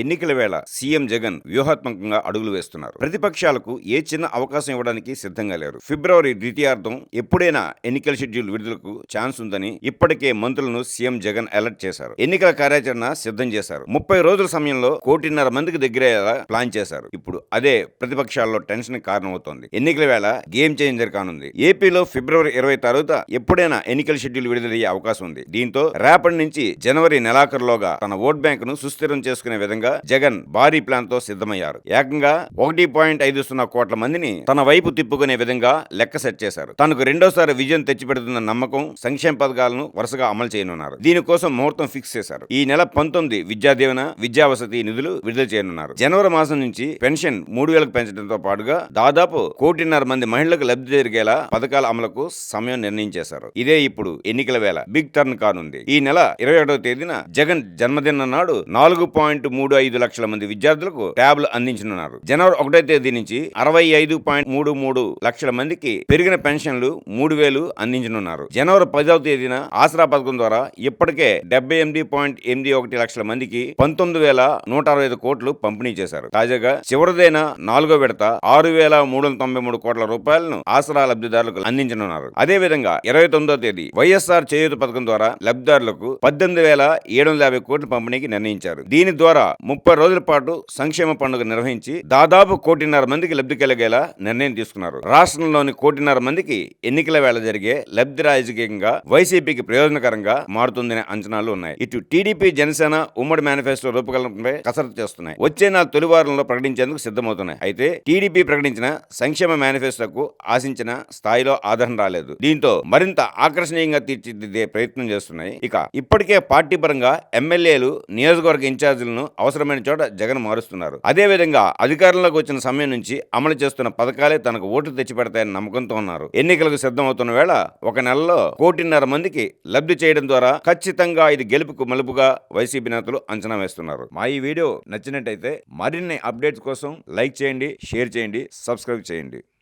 ఎన్నికల వేళ సీఎం జగన్ వ్యూహాత్మకంగా అడుగులు వేస్తున్నారు. ప్రతిపక్షాలకు ఏ చిన్న అవకాశం ఇవ్వడానికి సిద్ధంగా లేరు. ఫిబ్రవరి ద్వితీయార్థం ఎప్పుడైనా ఎన్నికల షెడ్యూల్ విడుదలకు ఛాన్స్ ఉందని ఇప్పటికే మంత్రులను సీఎం జగన్ అలర్ట్ చేశారు. ఎన్నికల కార్యాచరణ సిద్ధం చేశారు. ముప్పై రోజుల సమయంలో కోటిన్నర మందికి దగ్గరయ్యేలా ప్లాన్ చేశారు. ఇప్పుడు అదే ప్రతిపక్షాల్లో టెన్షన్ కారణమవుతోంది. ఎన్నికల వేళ గేమ్ చేంజర్ కానుంది. ఏపీలో ఫిబ్రవరి ఇరవై తర్వాత ఎప్పుడైనా ఎన్నికల షెడ్యూల్ విడుదలయ్యే అవకాశం ఉంది. దీంతో రేపటి నుంచి జనవరి నెలాఖరులోగా తన ఓట్ బ్యాంకును సుస్థిరం చేసుకునే విధంగా జగన్ భారీ ప్లాన్తో సిద్ధమయ్యారు. ఏకంగా ఒకటి పాయింట్ ఐదు సున్నా కోట్ల మందిని తన వైపు తిప్పుకునే విధంగా లెక్క సెట్ చేశారు. తనకు రెండోసారి విజయం తెచ్చిపెడుతున్న నమ్మకం సంక్షేమ పథకాలను వరుసగా అమలు చేయనున్నారు. దీనికోసం ముహూర్తం ఫిక్స్ చేశారు. ఈ నెల పంతొమ్మిది విద్యా విద్యావసతి విద్యా వసతి నిధులు విడుదల చేయనున్నారు. జనవరి మాసం నుంచి పెన్షన్ మూడు వేలకు పెంచడంతో పాటుగా దాదాపు కోటిన్నర మంది మహిళలకు లబ్ధి జరిగేలా పథకాల అమలుకు సమయం నిర్ణయించేశారు. ఇదే ఇప్పుడు ఎన్నికల వేళ బిగ్ టర్న్ కానుంది. ఈ నెల ఇరవై ఒకటో తేదీన జగన్ జన్మదిన నాడు నాలుగు పాయింట్ మూడు ఐదు లక్షల మంది విద్యార్థులకు ట్యాబ్లు అందించనున్నారు. జనవరి ఒకటో తేదీ నుంచి అరవై ఐదు పాయింట్ మూడు మూడు లక్షల మందికి పెరిగిన పెన్షన్లు మూడు వేలు అందించనున్నారు. జనవరి పదవ తేదీన ఆసరా పథకం ద్వారా ఇప్పటికే డెబ్బై ఎనిమిది పాయింట్ ఎనిమిది ఒకటి లక్షల మందికి పంతొమ్మిది వేల నూట అరవై ఐదు కోట్లు పంపిణీ చేశారు. తాజాగా చివరిదైన నాలుగో విడత ఆరు వేల మూడు వందల తొంభై మూడు కోట్ల రూపాయలను ఆసరా లబ్ధిదారులకు అందించనున్నారు. అదే విధంగా ఇరవై తొమ్మిదో తేదీ వైఎస్ఆర్ చేయూత పథకం ద్వారా లబ్ధిదారులకు పద్దెనిమిది వేల ఏడు వందల యాభై కోట్లు పంపిణీకి నిర్ణయించారు. దీని ద్వారా ముప్పై రోజుల పాటు సంక్షేమ పండుగ నిర్వహించి దాదాపు కోటిన్నర మందికి లబ్ధి కలిగేలా నిర్ణయం తీసుకున్నారు. రాష్ట్రంలోని కోటిన్నర మందికి ఎన్నికల వేళ జరిగే లబ్ధి రాజకీయంగా వైసీపీకి ప్రయోజనకరంగా మారుతుందనే అంచనాలు ఉన్నాయి. ఇటు టీడీపీ జనసేన ఉమ్మడి మేనిఫెస్టో రూపకల్పనపై కసరత్తు చేస్తున్నాయి. వచ్చే నెల తొలి వారంలో ప్రకటించేందుకు సిద్ధమవుతున్నాయి. అయితే టీడీపీ ప్రకటించిన సంక్షేమ మేనిఫెస్టోకు ఆశించిన స్థాయిలో ఆదరణ రాలేదు. దీంతో మరింత ఆకర్షణీయంగా తీర్చిదిద్దే ప్రయత్నం చేస్తున్నాయి. ఇక ఇప్పటికే పార్టీ పరంగా ఎమ్మెల్యేలు నియోజకవర్గ ఇన్ఛార్జీలను అవసరమైన చోట జగన్ మారుస్తున్నారు. అదేవిధంగా అధికారంలోకి వచ్చిన సమయం నుంచి అమలు చేస్తున్న పథకాలే తనకు ఓట్లు తెచ్చిపెడతాయని నమ్మకంతో ఉన్నారు. ఎన్నికలకు సిద్ధమవుతున్న వేళ ఒక నెలలో కోటిన్నర మందికి లబ్ధి చేయడం ద్వారా ఖచ్చితంగా ఇది గెలుపుకు మలుపుగా వైసీపీ నేతలు అంచనా వేస్తున్నారు. మా ఈ వీడియో నచ్చినట్టయితే మరిన్ని అప్డేట్స్ కోసం లైక్ చేయండి షేర్ చేయండి సబ్స్క్రైబ్ చేయండి.